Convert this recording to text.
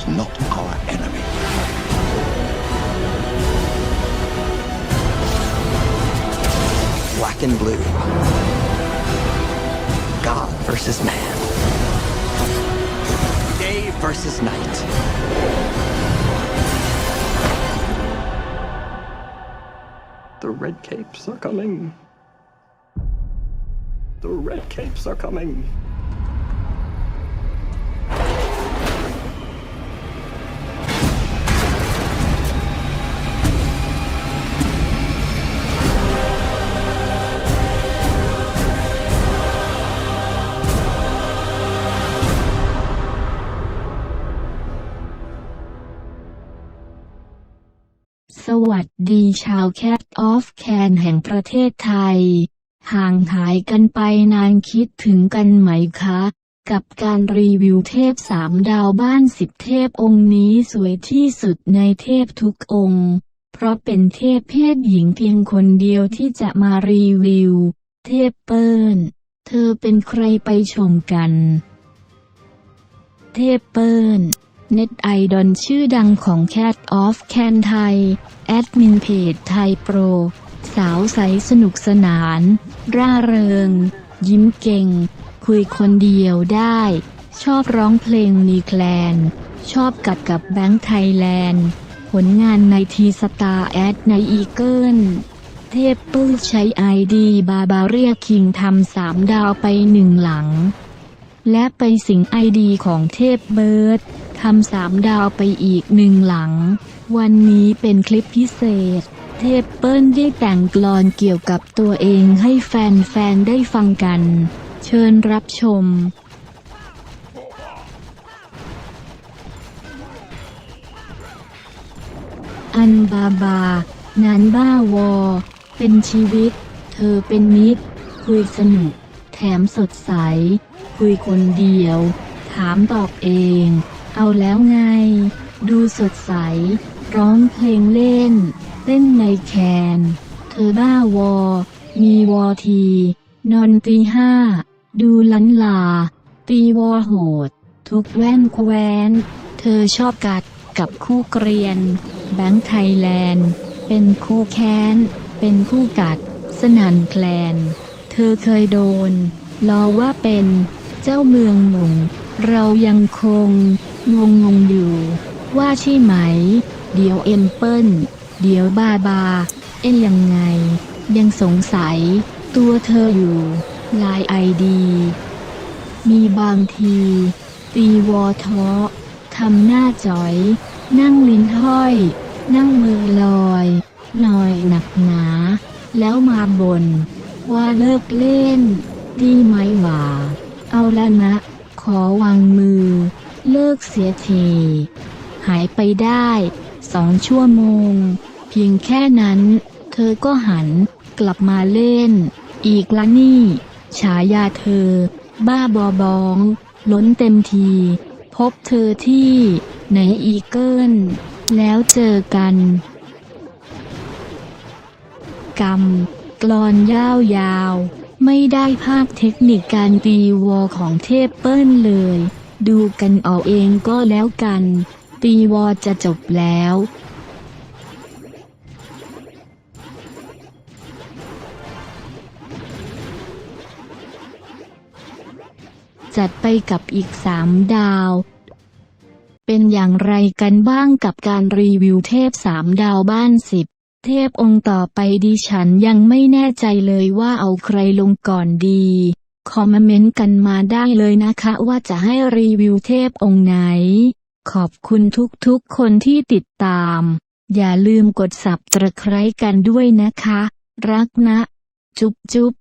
is not our enemy. Black and blue. God versus man. Day versus night. The red capes are coming. The red capes are coming. สวัสดีชาวแคทออฟแคนแห่งประเทศไทย ห่างหายกันไปนานคิดถึงกันไหมคะ กับการรีวิวเทพสามดาวบ้านสิบเทพองค์นี้สวยที่สุดในเทพทุกองค์ เพราะเป็นเทพเพศหญิงเพียงคนเดียวที่จะมารีวิว เทพเปิ้ลเธอเป็นใครไปชมกัน เทพเปิ้ล เน็ตไอดอลชื่อดังของ Cat of Can ไทย แอดมินเพจไทยโปร สาวใสสนุกสนาน ร่าเริง ยิ้มเก่ง คุยคนเดียวได้ ชอบร้องเพลงมีแคลน ชอบกัดกับแบงค์ไทยแลนด์ ผลงานในทีสตาร์แอดในอีเกิลเทพปื้อใช้ไอดีบาบาเรียคิงทำสามดาวไปหนึ่งหลัง และไปสิงไอดีของเทพเบิร์ด ทำสามดาวไปอีกหนึ่งหลัง วันนี้เป็นคลิปพิเศษ เทพเปิ้ลได้แต่งกลอนเกี่ยวกับตัวเองให้แฟนๆ ได้ฟังกัน เชิญรับชมอันบาบางานบ้าวอ เป็นชีวิต เธอเป็นมิตร คุยสนุก แถมสดใส คุยคนเดียว ถามตอบเอง เอาแล้วไง ดูสดใส ร้องเพลงเล่น เต้นในแคน เธอบ้าวอ มีวอที นอนตีห้า ดูลันลา ตีวอโหด ทุกแว่นแควนเธอชอบกัดกับคู่เกรียน แบงค์ไทยแลนด์ เป็นคู่แค้น เป็นคู่กัด สนันแคลน เธอเคยโดนล้อว่าเป็นเจ้าเมืองหมุ่ง เรายังคงงงงงอยู่ ว่าใช่ไหม เดี๋ยวเอ็มเปิลเดี๋ยวบาบา เอ็นยังไง ยังสงสัย ตัวเธออยู่ลายไอดี มีบางที ตีวอท้อทำหน้าจ๋อย นั่งลิ้นห้อย นั่งมือลอยหน่อยหนักหนา แล้วมาบน่นว่าเลิกเล่น ดีไหมหว่า เอาละนะ ขอวางมือ เลิกเสียทีหายไปได้สองชั่วโมง เพียงแค่นั้น เธอก็หันกลับมาเล่น อีกละนี่ ฉายาเธอ บ้าบอบอง ล้นเต็มที พบเธอที่ไหนอีเกิลแล้วเจอกันกรรมกลอนยาวๆ ไม่ได้ภาพเทคนิคการตีวอของเทพเปิ้ลเลย ดูกันเอาเองก็แล้วกัน ตีวอจะจบแล้วจัดไปกับอีกสามดาว เป็นอย่างไรกันบ้างกับการรีวิวเทพสามดาวบ้านสิบ เทพองค์ต่อไปดิฉันยังไม่แน่ใจเลยว่าเอาใครลงก่อนดี คอมเมนต์กันมาได้เลยนะคะว่าจะให้รีวิวเทพองค์ไหน ขอบคุณทุกๆคนที่ติดตาม อย่าลืมกดสับตะไคร้กันด้วยนะคะ รักนะ จุ๊บจุ๊บ